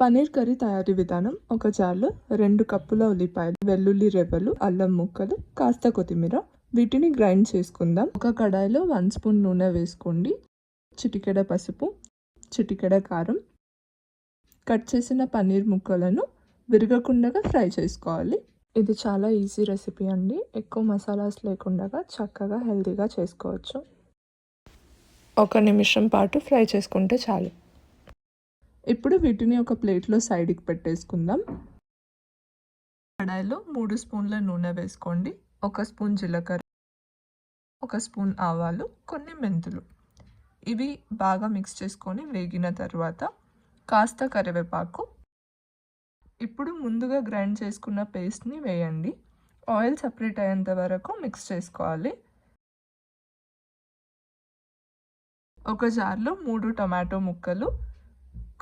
Paneer curry తయారీ విధానం. ఒక జార్లో రెండు కప్పుల ఉల్లిపాయలు వెల్లుల్లి రెబ్బలు అల్లం ముక్కలు కాస్త కొత్తిమీర. వీటిని గ్రైండ్ చేసుకుందాం. ఒక కడాయిలో వన్ స్పూన్ నూనె వేసుకోండి. చిటికెడ పసుపు చిటికెడ కారం. కట్ చేసిన పన్నీర్ ముక్కలను విరగకుండా ఫ్రై చేసుకోవాలి. ఇది చాలా ఈజీ రెసిపీ అండి. ఎక్కువ మసాలాస్ లేకుండా చక్కగా హెల్తీగా చేసుకోవచ్చు. ఒక నిమిషం పాటు ఫ్రై చేసుకుంటే చాలు. ఇప్పుడు వీటిని ఒక ప్లేట్లో సైడ్కి పెట్టేసుకుందాం. కడాయిలో మూడు స్పూన్ల నూనె వేసుకోండి. ఒక స్పూన్ జీలకర్ర ఒక స్పూన్ ఆవాలు కొన్ని మెంతులు. ఇవి బాగా మిక్స్ చేసుకొని వేగిన తర్వాత కాస్త కరివేపాకు. ఇప్పుడు ముందుగా గ్రైండ్ చేసుకున్న పేస్ట్ని వేయండి. ఆయిల్ సపరేట్ అయ్యేంత వరకు మిక్స్ చేసుకోవాలి. ఒక జార్లో మూడు టమాటో ముక్కలు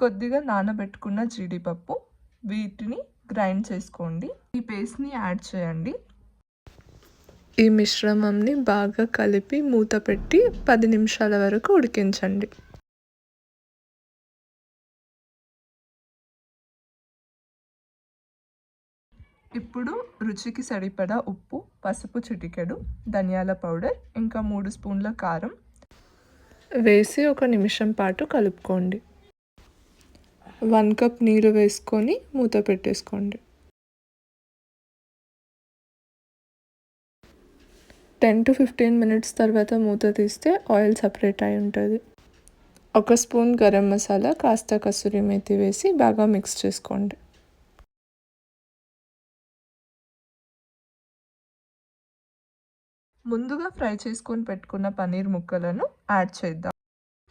కొద్దిగా నానబెట్టుకున్న జీడిపప్పు వీటిని గ్రైండ్ చేసుకోండి. ఈ పేస్ట్ని యాడ్ చేయండి. ఈ మిశ్రమంని బాగా కలిపి మూత పెట్టి పది నిమిషాల వరకు ఉడికించండి. ఇప్పుడు రుచికి సరిపడా ఉప్పు పసుపు చిటికెడు ధనియాల పౌడర్ ఇంకా మూడు స్పూన్ల కారం వేసి ఒక నిమిషం పాటు కలుపుకోండి. వన్ కప్ నీరు వేసుకొని మూత పెట్టేసుకోండి. టెన్ టు ఫిఫ్టీన్ మినిట్స్ తర్వాత మూత తీస్తే ఆయిల్ సపరేట్ అయి ఉంటుంది. ఒక స్పూన్ గరం మసాలా కాస్త కసూరి మేతి వేసి బాగా మిక్స్ చేసుకోండి. ముందుగా ఫ్రై చేసుకొని పెట్టుకున్న పన్నీర్ ముక్కలను యాడ్ చేద్దాం.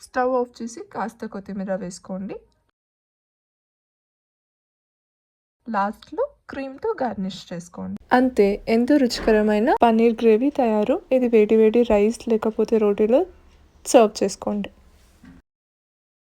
స్టవ్ ఆఫ్ చేసి కాస్త కొత్తిమీర వేసుకోండి. లాస్ట్లో క్రీమ్తో గార్నిష్ చేసుకోండి. అంతే ఎంతో రుచికరమైన పన్నీర్ గ్రేవీ తయారు? ఇది వేడి వేడి రైస్ లేకపోతే రోటీలో సర్వ్ చేసుకోండి.